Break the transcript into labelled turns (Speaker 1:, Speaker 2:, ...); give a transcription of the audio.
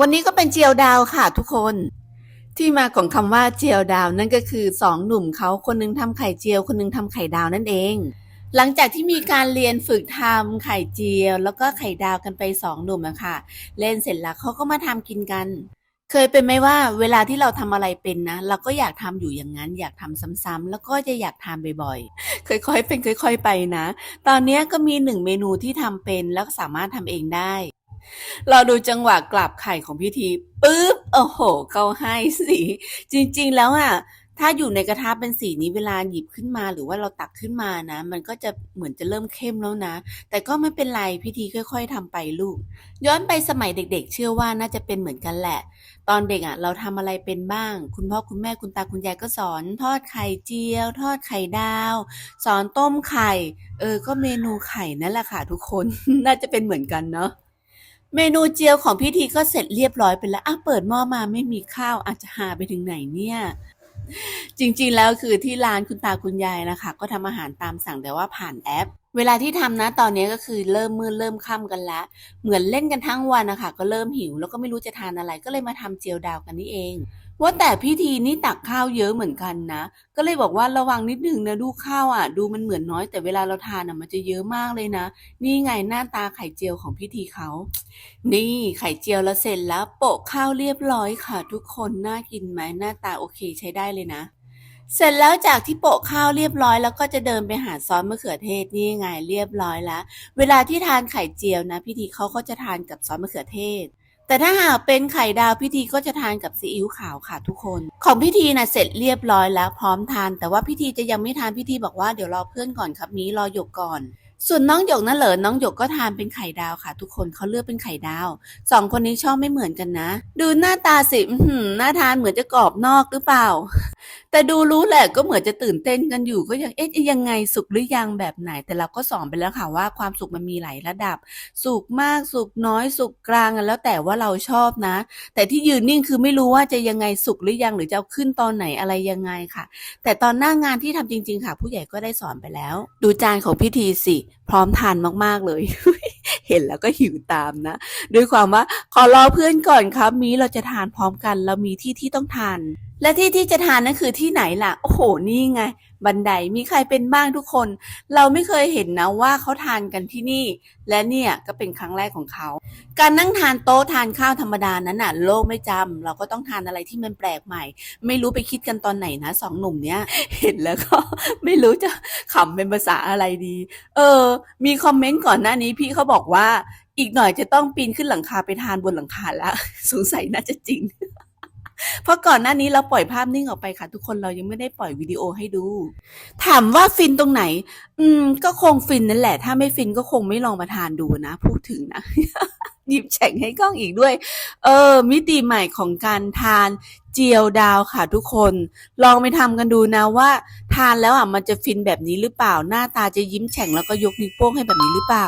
Speaker 1: วันนี้ก็เป็นเจียวดาวค่ะทุกคน ที่มาของคำว่าเจียวดาวนั่นก็คือสองหนุ่มเขาคนหนึงทำไข่เจียว คนหนึงทำไข่ดาวนั่นเอง หลังจากที่มีการเรียนฝึกทำไข่เจียว แล้วก็ไข่ดาวกันไปสองหนุ่มอะค่ะ เล่นเสร็จแล้วเขาก็มาทำกินกัน เคยเป็นไหมว่าเวลาที่เราทำอะไรเป็นนะ เราก็อยากทำอยู่อย่างนั้น อยากทำซ้ำๆแล้วก็จะอยากทาบ่อยๆค่อยๆเป็นค่อย ๆ ไปนะ ตอนนี้ก็มีหนึ่งเมนูที่ทำเป็นแล้วสามารถทำเองได้ เราดูจังหวะกลับไข่ของพิธีปุ๊บโอ้โหเขาให้สีจริง ๆ แล้วอะถ้าอยู่ในกระทะเป็นสีนี้เวลาหยิบขึ้นมา หรือว่าเราตักขึ้นมานะ มันก็จะเหมือนจะเริ่มเข้มแล้วนะ แต่ก็ไม่เป็นไรพิธีค่อย ๆทำไปลูก ย้อนไปสมัยเด็ก ๆ เชื่อว่าน่าจะเป็นเหมือนกันแหละ ตอนเด็กอะ เราทำอะไรเป็นบ้าง คุณพ่อคุณแม่คุณตาคุณยายก็สอน ทอดไข่เจียว ทอดไข่ดาว สอนต้มไข่ เออ ก็เมนูไข่นั่นแหละค่ะทุกคน น่าจะเป็นเหมือนกันเนาะ เมนูเจียวของพิธีก็เสร็จเรียบร้อยไปแล้วอะเปิดหม้อมาไม่มีข้าวอาจจะหาไปถึงไหนเนี่ย จริงๆแล้วคือที่ร้านคุณตาคุณยายนะคะ ก็ทำอาหารตามสั่งแต่ว่าผ่านแอป เวลาที่ทำนะตอนนี้ก็คือเริ่มมืดเริ่มค่ำกันล้วเหมือนเล่นกันทั้งวันนะคะก็เริ่มหิว แล้วก็ไม่รู้จะทานอะไรก็เลยมาทำเจียวดาวกันนี่เอง ว่าแต่พิธีนี่ตักข้าวเยอะเหมือนกันนะ ก็เลยบอกว่าระวังนิดนึงนะดูข้าวอะ ดูมันเหมือนน้อย แต่เวลาเราทานอะมันจะเยอะมากเลยนะ นี่ไงหน้าตาไข่เจียวของพิธีเขานี่ไข่เจียวแล้วเสร็จแล้วโปะข้าวเรียบร้อยค่ะ ทุกคนน่ากินไหมหน้าตาโอเคใช้ได้เลยนะ เสร็จแล้วจากที่โปะข้าวเรียบร้อยแล้วก็จะเดินไปหาซอสมะเขือเทศนี่ไงเรียบร้อยแล้ว เวลาที่ทานไข่เจียวนะพิธีเขาก็จะทานกับซอสมะเขือเทศ แต่ถ้าหากเป็นไข่ดาวพิธีก็จะทานกับซีอิ๊วขาวค่ะทุกคน ของพิธีนะเสร็จเรียบร้อยแล้วพร้อมทาน แต่ว่าพิธีจะยังไม่ทานพิธีบอกว่าเดี๋ยวรอเพื่อนก่อนครับมีรอหยกก่อนส่วนน้องหยกนั่นเหรอน้องหยกก็ทานเป็นไข่ดาวค่ะ ทุกคนเขาเลือกเป็นไข่ดาวสองคนนี้ชอบไม่เหมือนกันนะ ดูหน้าตาสิหน่าทานเหมือนจะกรอบนอกหรือเปล่า แต่ดูรู้แหละก็เหมือนจะตื่นเต้นกันอยู่ก็ยังเอ๊ะยังไงสุกหรือยังแบบไหน แต่เราก็สอนไปแล้วค่ะว่าความสุกมันมีหลายระดับ สุกมากสุกน้อยสุกกลางแล้วแต่ว่าเราชอบนะ แต่ที่ยืนนิ่งคือไม่รู้ว่าจะยังไงสุกหรือยังหรือจะเอาขึ้นตอนไหนอะไรยังไงค่ะ แต่ตอนหน้างานที่ทำจริง ๆ ค่ะ ผู้ใหญ่ก็ได้สอนไปแล้ว ดูจานของพิธีสิพร้อมทานมากๆเลยเห็นแล้วก็หิวตามนะ ด้วยความว่าขอรอเพื่อนก่อนครับมีเราจะทานพร้อมกัน เรามีที่ที่ต้องทานและที่ที่จะทานนั่นคือที่ไหนล่ะ โอ้โห นี่ไง บันไดมีใครเป็นบ้างทุกคน เราไม่เคยเห็นนะว่าเขาทานกันที่นี่ และเนี่ยก็เป็นครั้งแรกของเขา การนั่งทานโต๊ะทานข้าวธรรมดานั้นน่ะ โลกไม่จำเราก็ต้องทานอะไรที่มันแปลกใหม่ ไม่รู้ไปคิดกันตอนไหนนะสองหนุ่มเนี้ย เห็นแล้วก็ไม่รู้จะขำเป็นภาษาอะไรดี เออ มีคอมเมนต์ก่อนหน้านี้พี่เขาบอกว่าอีกหน่อยจะต้องปีนขึ้นหลังคาไปทานบนหลังคาแล้วสงสัยน่าจะจริง เพราะก่อนหน้านี้เราปล่อยภาพนิ่งออกไปค่ะ ทุกคนเรายังไม่ได้ปล่อยวิดีโอให้ดู ถามว่าฟินตรงไหน อืม ก็คงฟินนั่นแหละ ถ้าไม่ฟินก็คงไม่ลองมาทานดูนะ พูดถึงนะหยิบแฉ่งให้กล้องอีกด้วย เออ มิติใหม่ของการทานเจียวดาวค่ะทุกคน ลองไปทำกันดูนะว่า ทานแล้วอะมันจะฟินแบบนี้หรือเปล่า หน้าตาจะยิ้มแฉ่งแล้วก็ยกนิ้วโป้งให้แบบนี้หรือเปล่า